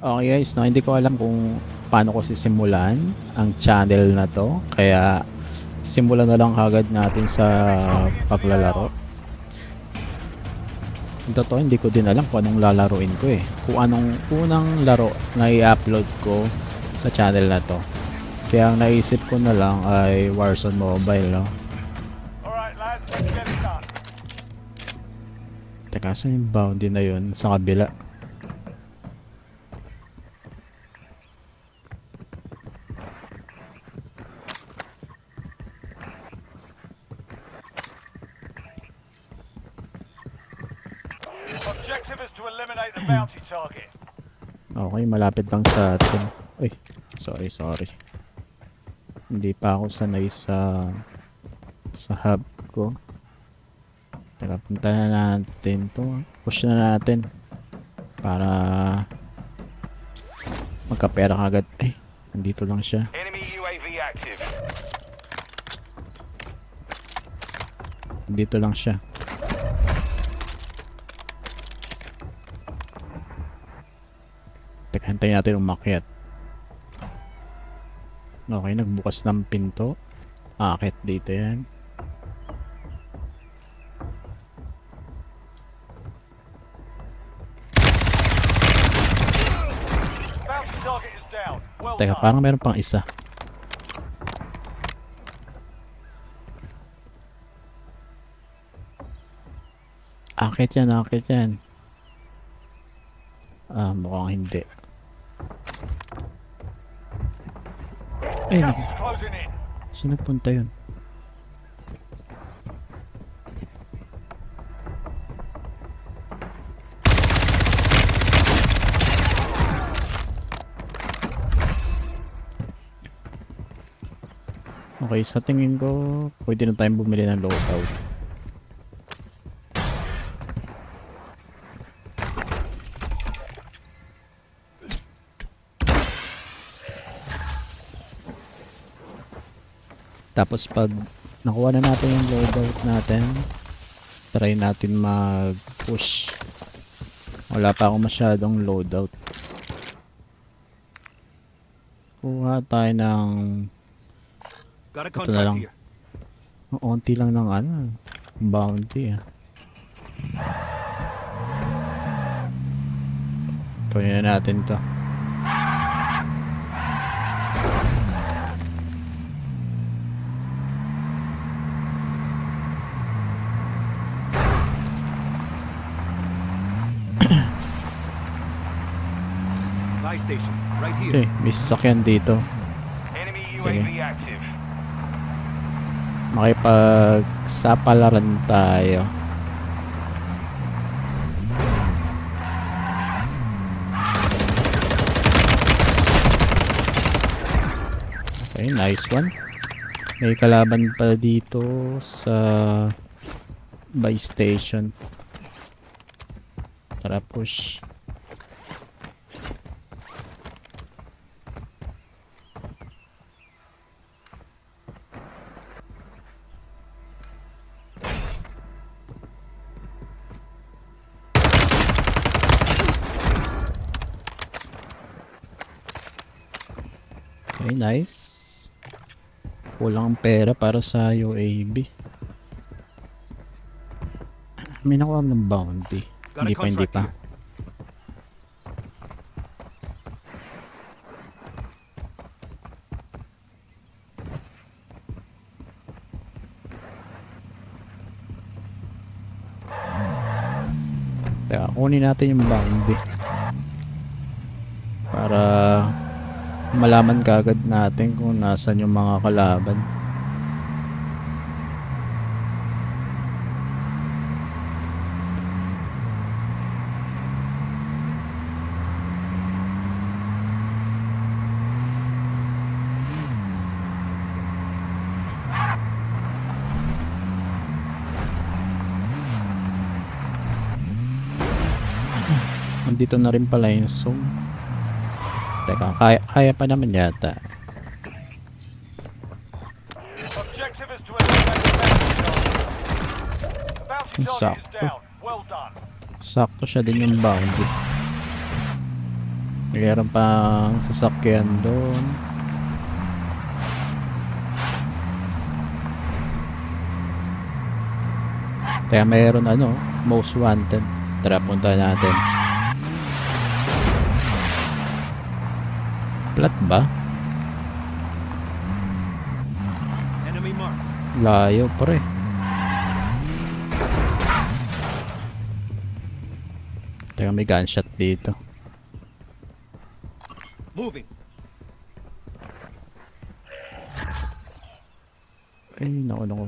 Okay guys, no, hindi ko alam kung paano ko sisimulan ang channel na to. Kaya simulan na lang kagad natin sa paglalaro. Yung totoo, hindi ko din alam kung anong lalaruin ko eh. Kung anong unang laro na i-upload ko sa channel na to. Kaya ang naisip ko na lang ay Warzone Mobile, no? Alright, lads, let's get it done. Teka, saan yung bounty na yun? Sa kabila. Objective is to eliminate the bounty target. Okay, malapit lang sa atin. Uy, sorry, sorry. Hindi pa ako sanay sa sa hub ko. Teka, punta na natin to. Push na natin. Para magkapera kagad. Ay, nandito lang siya. Enemy UAV active. Dito lang siya. Teka, hintayin natin umakyat. Okay, nagbukas ng pinto. Akit dito yan. Teka, parang meron pang isa. Akit yan, akit yan. Ah, mukhang hindi. Ay, naku. Sino punta yun? Okay, sa tingin ko, pwede na tayong bumili ng loadout. Tapos pag nakuha na natin yung loadout natin, try natin mag-push. Wala pa akong masyadong loadout. Kuha tayo ng Ito na lang. Onti lang ng ano, bounty ah. Kunin na natin to. Here. Eh, may sasakyan dito. Sige. Makipagsapalaran tayo. Okay, nice one. May kalaban pa dito sa buy station. Tara push. Okay, nice. Kulang ang pera para sa UAB. May nakuha ng bounty. Hindi pa, hindi pa. Teka, kunin natin yung bounty. Para malaman kagad natin kung nasan yung mga kalaban. Nandito na rin pala yung zoom. Teka, kaya, kaya pa naman yata. Sakto. Sakto siya din yung bounty. Mayroon pang sasakyan doon. Kaya mayroon ano, most wanted. Tara, punta natin. Plat ba? Layo pre. Teka, may gunshot dito. Moving. Ay, naku, naku.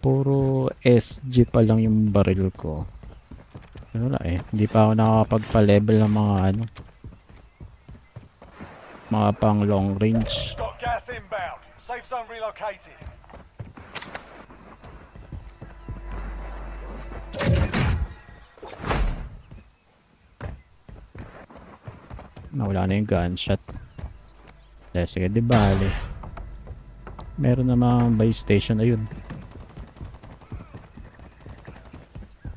Puro SG pa lang yung baril ko. Ano Wala eh. Hindi pa ako nakakapagpa-level ng mga ano. Mga pang long range. Got gas inbound. Safe zone relocated. Nawala na yung gunshot. Eh, sige, di bali. Meron namang buy station. Ayun.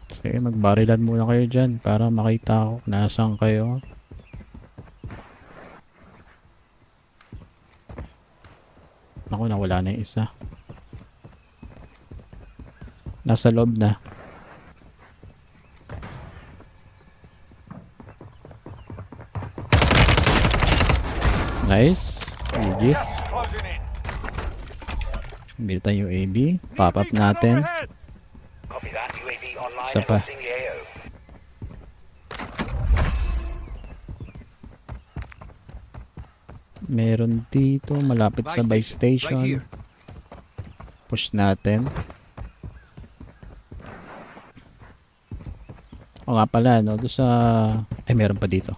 Sige, magbarilan muna kayo dyan para makita ko nasaan kayo. Nawala na yung isa. Nasa loob na. Nice. In. Bili tayong UAV. Pop up natin. Isa pa. Meron dito malapit sa buy station. Push natin. O nga pala, no? Doon sa... Ay, meron pa dito.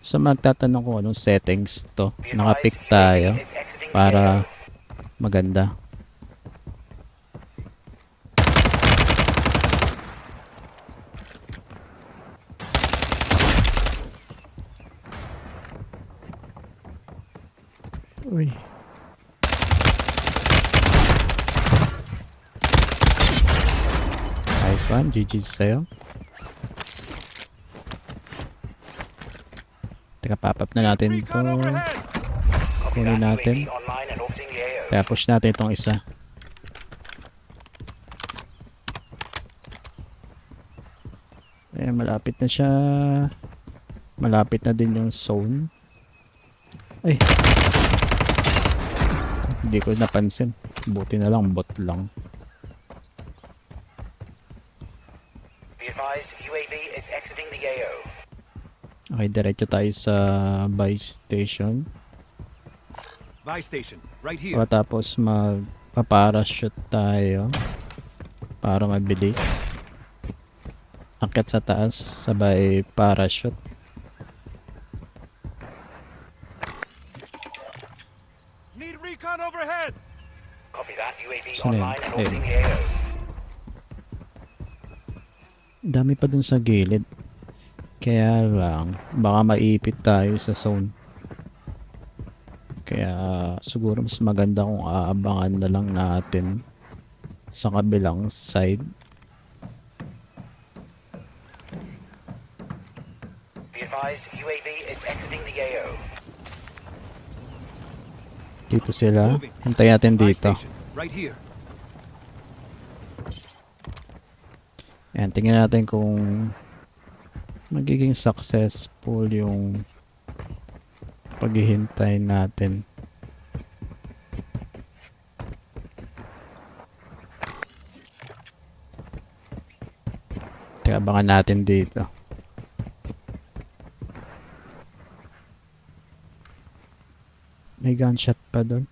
Sa magtatanong ko anong settings to. Nakapick tayo para maganda. Uy. Nice one. GG's sa'yo. Teka, pop up na natin Recon to. overhead. Copy kunin natin. Kaya push natin itong isa. Eh, malapit na siya. Malapit na din yung zone. Ay. Hindi ko napansin. Buti na lang, bot lang. Be advised, UAV is exiting the AO. Okay, diretso tayo sa buy station. Buy station. Right here. Pagkatapos magpa-parachute tayo para mabilis. Akit sa taas, sabay parachute. Need recon overhead. Copy that. UAV online and orbiting the AO. Dami pa dun sa gilid. Kaya lang, baka maipit tayo sa zone. Kaya siguro mas maganda kung aabangan na lang natin sa kabilang side. UAV is exiting the AO. Dito sila. Hintayin natin dito. Ayan, tingnan natin kung magiging successful yung paghihintay natin. Kaya abangan natin dito. May gunshot pa doon.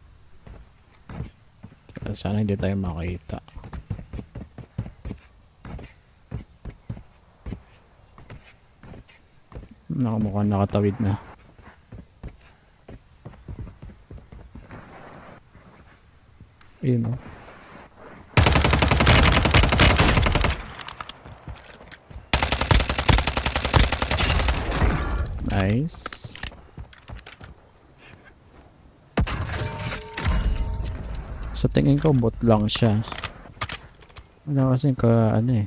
Sana hindi tayo makita. Naka mukhang nakatawid na. Ayun o. Nice. Sa tingin ko bot lang siya. Wala kasing ka ano eh.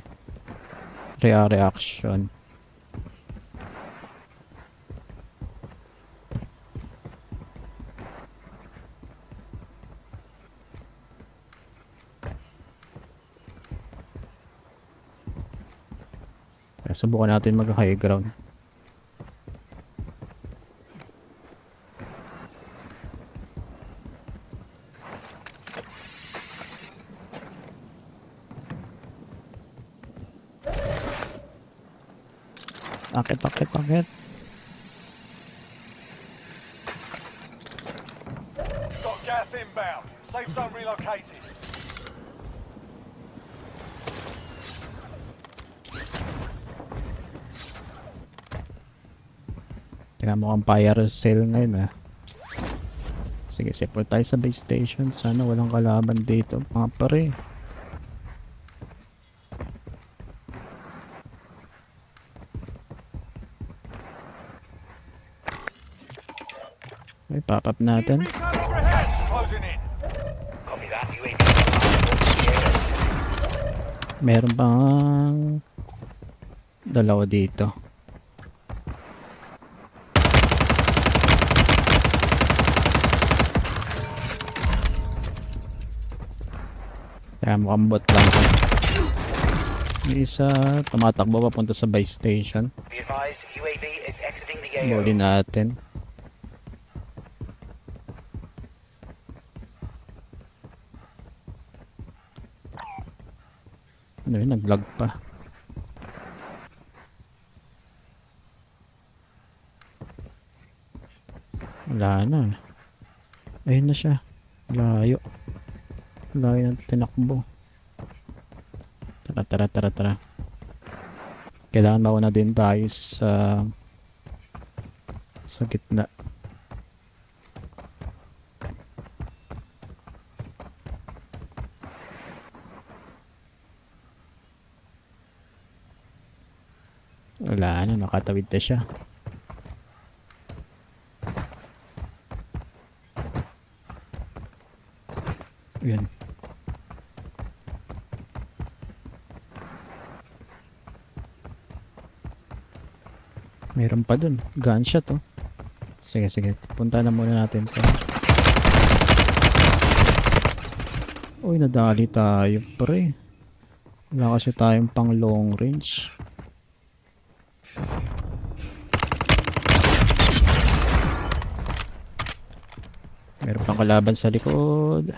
Rea reaction. Subukan natin mag-high ground. Akit, akit, akit. Mukhang fire sale ngayon ah. Sige, support tayo sa base station. Sana walang kalaban dito. Mga pare. Ay, pop up natin. Meron bang dalawa dito. Kaya mukhang bot lang to. Yung isa tumatakbo papunta sa base station. Muli natin. Ano yun, nag-vlog pa. Wala na. Ayun na siya. Layo. Layo ng tinakbo. Tara, tara, tara, tara. Kailangan mauna din tayo sa sa gitna. Wala na, nakatawid na siya. Yan. Meron pa dun. Gunshot oh. Sige, sige. Punta na muna natin to. Uy, nadali tayo pre. Wala kasi tayong pang long range. Meron pang kalaban sa likod.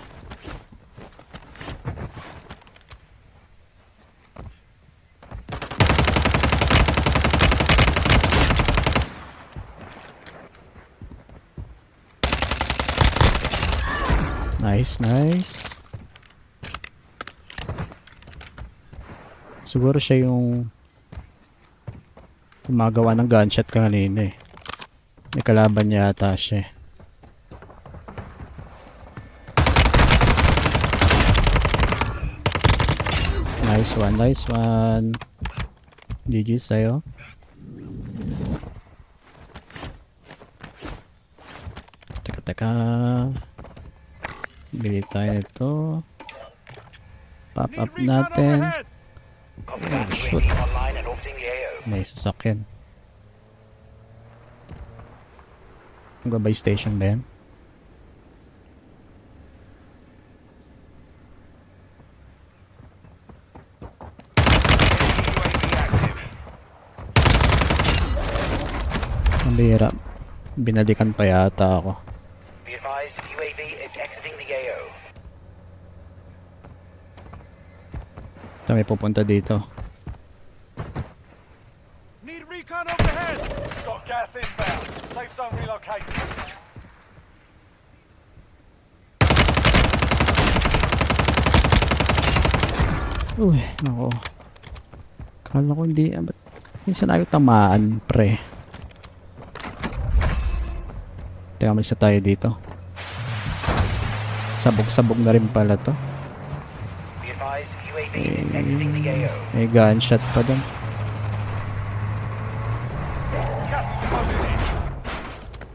Nice, nice. Siguro siya yung gumagawa ng gunshot kanina eh. May kalaban yata siya eh. Nice one, nice one. GG sa'yo. Teka, teka. Bili tayo ito. Pop up natin. that. shoot. May sasakyan. Magbabay station ba yan? Ang bihira. Binalikan pa yata ako. Be advised, UAV is exiting the AO. Ito may pupunta dito. Need recon overhead. Got gas inbound. Safe zone relocated. Uy, nako. Kala ko hindi. ah, Ba't minsan ayaw tamaan, pre. Teka, malisa tayo dito. Sabog-sabog na rin pala to. May gunshot pa in.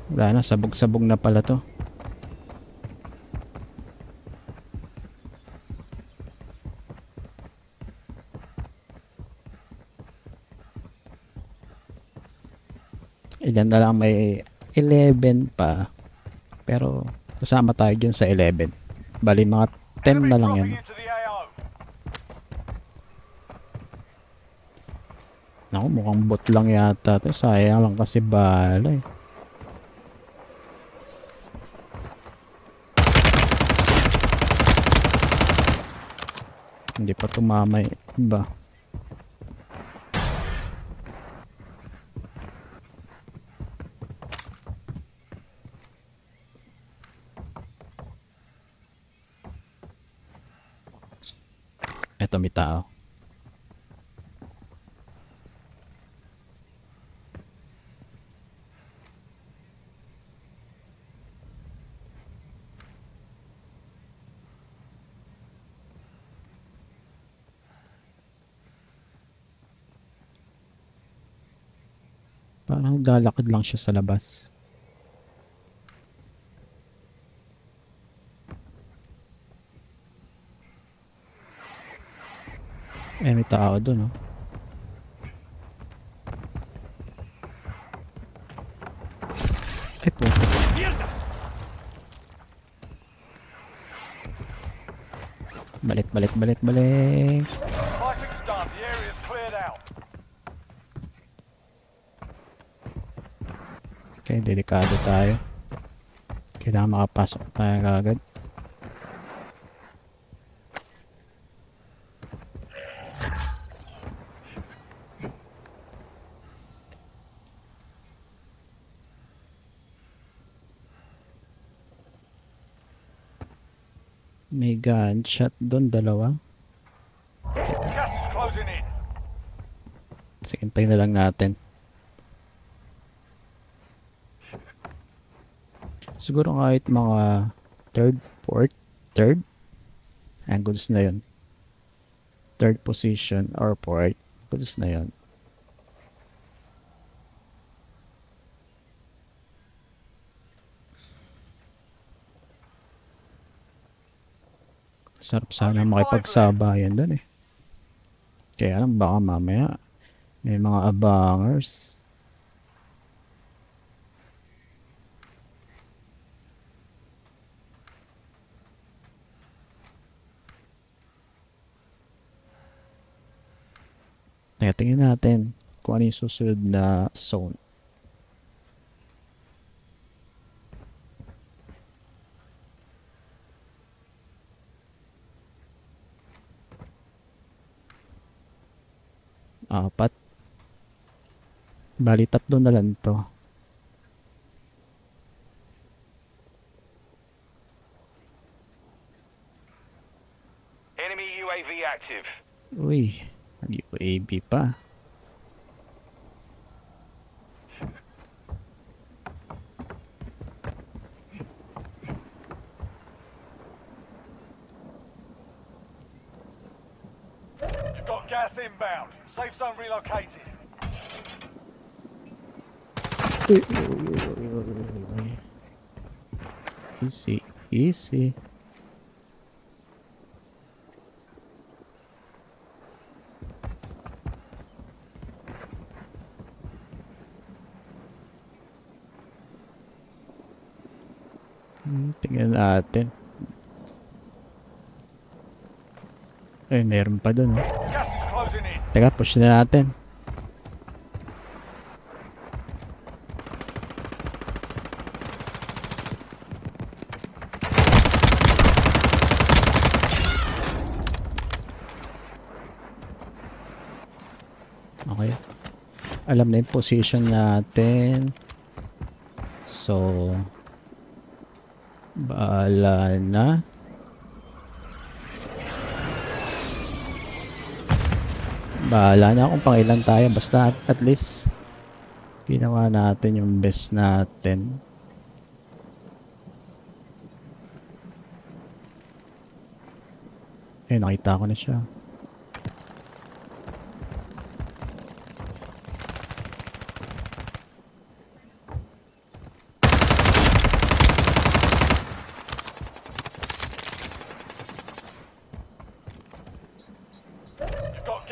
Wala na, sabog-sabog na pala to. Ilan na lang may 11 pa. Pero kasama tayo dyan sa 11. Bali mga 10 na lang yan. dropping into the AO. Naku, mukhang bot lang yata to. Sayang lang kasi bala eh. Hindi pa tumama eh. Iba. Eto may tao. Parang lalakad lang siya sa labas. Eh, may tao doon, oh. Ay, po. Balik, balik, balik, balik. Okay, delikado tayo. Kailangan makapasok tayo agad. May gunshot doon, dalawa. Is closing in. Sige, hintayin na lang natin. Siguro kahit mga third, fourth, third. Ang goods na yun. Third position or fourth. Goods na yun. Sarap sana makipagsabayan doon eh. Kaya lang baka mamaya may mga abangers. Teka, tingnan natin kung ano yung susunod na zone. Apat. Bali, tatlo na lang to. Enemy UAV active. Uy, nag-UAV pa. You've got gas inbound. Safe zone relocated. Uy, uy, uy, uy, uy, uy, uy. Easy, easy. Hmm, tingnan natin. Eh, meron pa dun. In. Teka, push na natin. Okay. Alam na yung position natin. So, baala na. Bahala na kung pang ilan tayo. Basta at, at least ginawa natin yung best natin. Eh, nakita ko na siya.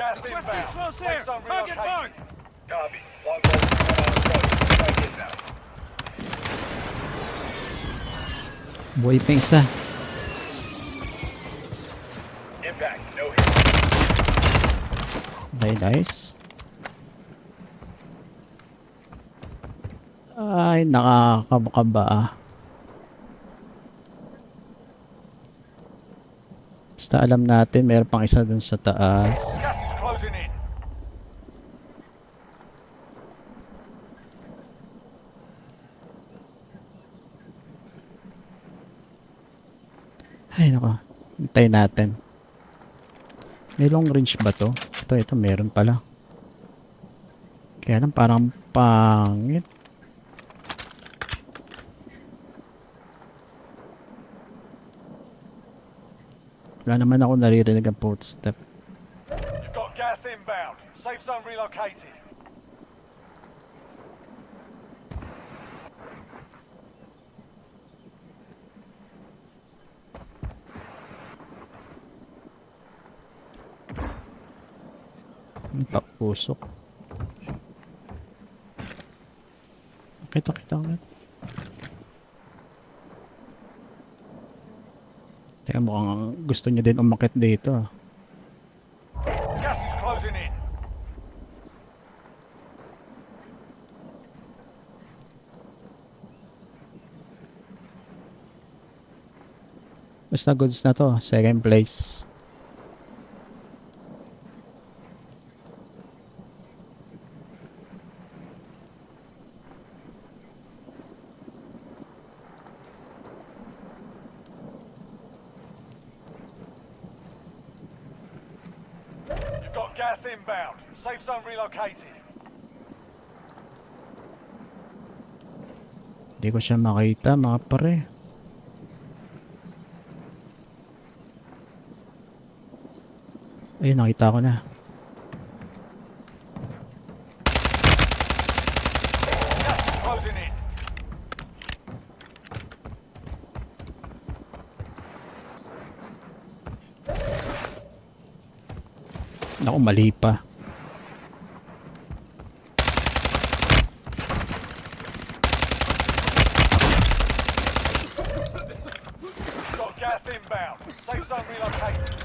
gas inbound. Close air. Target mark. Copy. Long bolt. Target inbound. Buhay pa isa. Impact. No hit. Okay, nice. Ay, nakakabakaba ah. Basta alam natin, mayroon pang isa dun sa taas. Ay, nako. Hintayin natin. May long range ba to? Ito, ito, meron pala. Kaya lang parang pangit. Wala naman ako naririnig ang footstep. You've got gas inbound. Safe zone relocated. Papusok. Kita kita ko. Teka mukhang gusto niya din umakit dito. ah. Gas is closing in. Basta goods na to. Second place. You've got gas inbound. Safe zone relocated. Hindi ko siya makita mga pare. Ayun, nakita ko na. Naku, mali pa. You've got gas inbound. Safe zone relocated.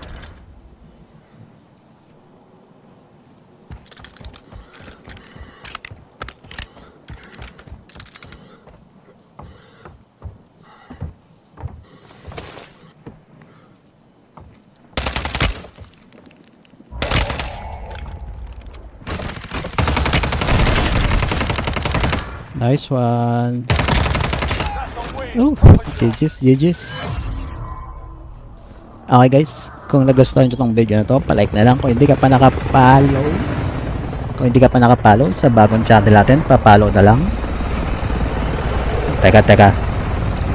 Nice one. Oh, GG's, GG's. Okay guys, kung nagustuhan nyo tong video na to, palike na lang. Kung hindi ka pa nakapollow, kung hindi ka pa nakapollow sa bagong channel natin, papollow na lang. Teka, teka.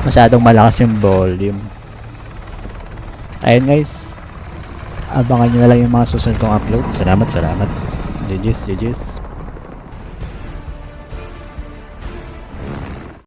Masyadong malakas yung volume. Ayun guys. Abangan nyo na lang yung mga susunod kong upload. Salamat, salamat. GG's, GG's.